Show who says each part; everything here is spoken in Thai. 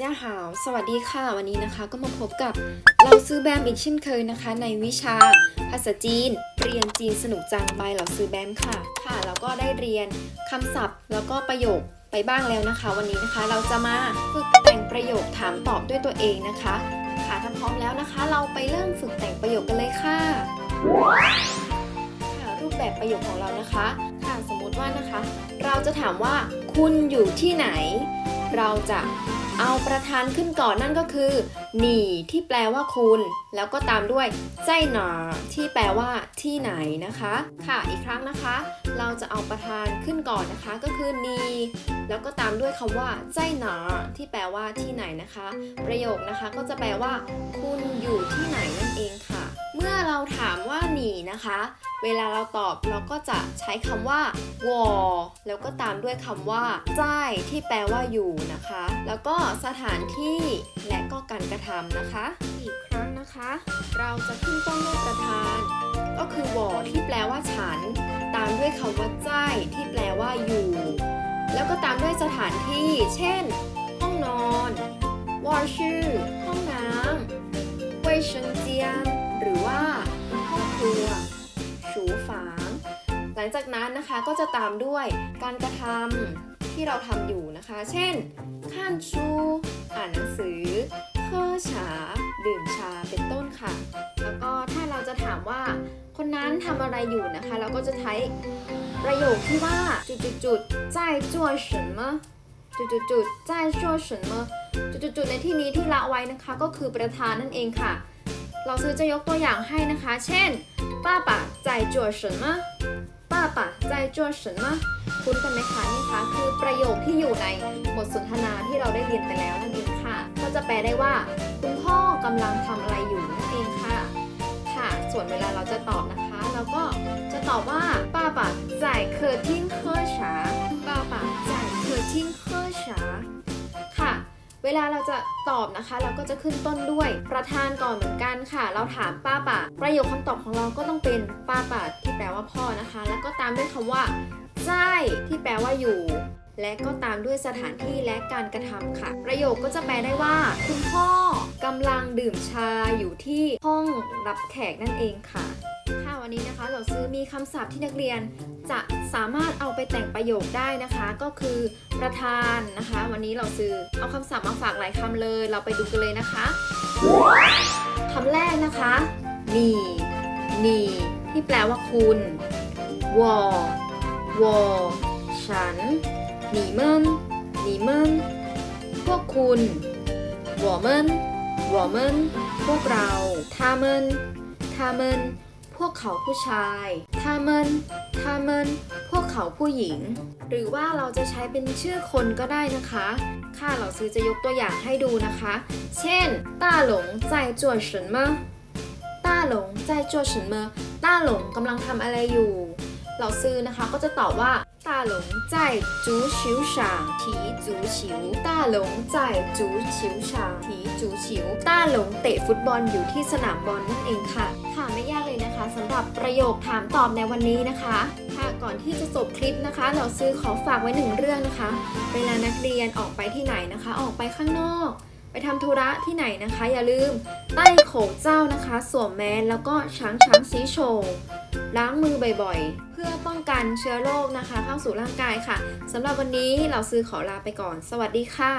Speaker 1: เจ้าหาว สวัสดีค่ะ วันนี้นะคะก็มาพบกับเราซื้อแบมอีกเช่นเคยนะคะ ในวิชา ภาษาจีน เรียนจีนสนุกจังใบเราซื้อแบมค่ะ ค่ะ เราก็ได้เรียนคำศัพท์ แล้วก็ประโยคไปบ้างแล้วนะคะ วันนี้นะคะเราจะมาฝึกแต่งประโยคถามตอบด้วยตัวเองนะคะ ค่ะถ้าพร้อมแล้วนะคะ เราไปเริ่มฝึกแต่งประโยคกันเลยค่ะค่ะรูปแบบประโยคของเรานะคะค่ะสมมุติว่านะคะ เราจะถามว่าคุณอยู่ที่ไหน เราจะ เอาประธานขึ้นก่อนนั่นก็คือหนีที่แปลว่าคุณ แล้วก็ตามด้วยใจหนาที่แปลว่าที่ไหนนะคะ ค่ะอีกครั้งนะคะ เราจะเอาประธานขึ้นก่อนนะคะ ก็คือหนีแล้วก็ตามด้วยคำว่าใจหนาที่แปลว่าที่ไหนนะคะ ประโยคนะคะก็จะแปลว่า คุณอยู่ที่ไหนนั่นเองค่ะ เมื่อเราถามว่าหนีนะคะ เวลาเราตอบเราก็จะใช้คำว่าวอแล้วก็ตามด้วยคำว่าจ้ายที่แปลว่าอยู่นะคะ แล้วก็สถานที่และก็การกระทำนะคะ อีกครั้งนะคะ เราจะขึ้นต้นด้วยประธาน ก็คือวอที่แปลว่าฉัน ตามด้วยคำว่าจ้ายที่แปลว่าอยู่ แล้วก็ตามด้วยสถานที่ เช่น ห้องนอนวอชื่อห้องน้ำเวชน หลังจากนั้นนะคะก็จะตามด้วยการกระทำที่เราทำอยู่นะคะ เช่นข้านชู อ่านหนังสือเคอฉา ดื่มชา เป็นต้นค่ะ แล้วก็ถ้าเราจะถามว่า คนนั้นทำอะไรอยู่นะคะ เราก็จะใช้ประโยคที่ว่าจุดจุดจุดๆๆ在做什么จุดจุดจุดๆๆ在做什么จุดจุดจุดๆๆในที่นี้ที่ละไว้นะคะ ก็คือประธานนั่นเองค่ะ เราซื้อจะยกตัวอย่างให้นะคะ เช่น ป้าป๋า在做什么 ป้าป่ะใจจ้วนฉันมะคุ้นกันไหมคะนี่คะคือประโยคที่อยู่ในบทสนทนาที่เราได้เรียนไปแล้วนั่นเองค่ะ ก็จะแปลได้ว่า คุณพ่อกำลังทำอะไรอยู่นั่นเองค่ะ ค่ะ ส่วนเวลาเราจะตอบนะคะ เราก็จะตอบว่าป้าป่ะใจเคอทิ้งเคอฉาป้าปะ เวลาเราจะตอบนะคะ เราก็จะขึ้นต้นด้วยประธานก่อนเหมือนกันค่ะ เราถามป้าป่า ประโยคคำตอบของเราก็ต้องเป็นป้าป่าที่แปลว่าพ่อนะคะ แล้วก็ตามด้วยคำว่าใช่ที่แปลว่าอยู่ และก็ตามด้วยสถานที่และการกระทำค่ะ ประโยคก็จะแปลได้ว่า คุณพ่อกำลังดื่มชาอยู่ที่ห้องรับแขกนั่นเองค่ะ ค่ะวันนี้นะคะเราซื้อมีคำศัพท์ที่นักเรียนจะสามารถเอาไปแต่งประโยคได้นะคะ ก็คือประธานนะคะ วันนี้เราซื้อเอาคำศัพท์มาฝากหลายคำเลย เราไปดูกันเลยนะคะคำแรกนะคะนีหนีที่แปลว่าคุณวอวอฉัน 你们你们พวกคุณ我们我们พวกเรา他们他们พวกเขาผู้ชายทามันทามันพวกเขาผู้หญิง หรือว่าเราจะใช้เป็นชื่อคนก็ได้นะคะ ค่าเราซื้อจะยกตัวอย่างให้ดูนะคะ เช่น ต้าหลงใจจวดฉินเมอตาหลงใจจวดฉินเมอตาหลงกำลังทำอะไรอยู่ เราซื้อนะคะก็จะตอบว่า ต้าหลง在足球场踢足球ต้าหลง在足球场踢足球ต้าหลงเตะฟุตบอลอยู่ที่สนามบอลนั่นเองค่ะ ค่ะไม่ยากเลยนะคะสำหรับประโยคถามตอบในวันนี้นะคะ ค่ะก่อนที่จะจบคลิปนะคะ เราซื้อขอฝากไว้หนึ่งเรื่องนะคะ เวลานักเรียนออกไปที่ไหนนะคะ ออกไปข้างนอก ไปทำธุระที่ไหนนะคะ อย่าลืมใต้โขกเจ้านะคะ สวมแมสแล้วก็ช้างช้างสีโชว์ล้างมือบ่อยๆ เพื่อป้องกันเชื้อโรคนะคะ เข้าสู่ร่างกายค่ะสำหรับวันนี้เราซื้อขอลาไปก่อน สวัสดีค่ะ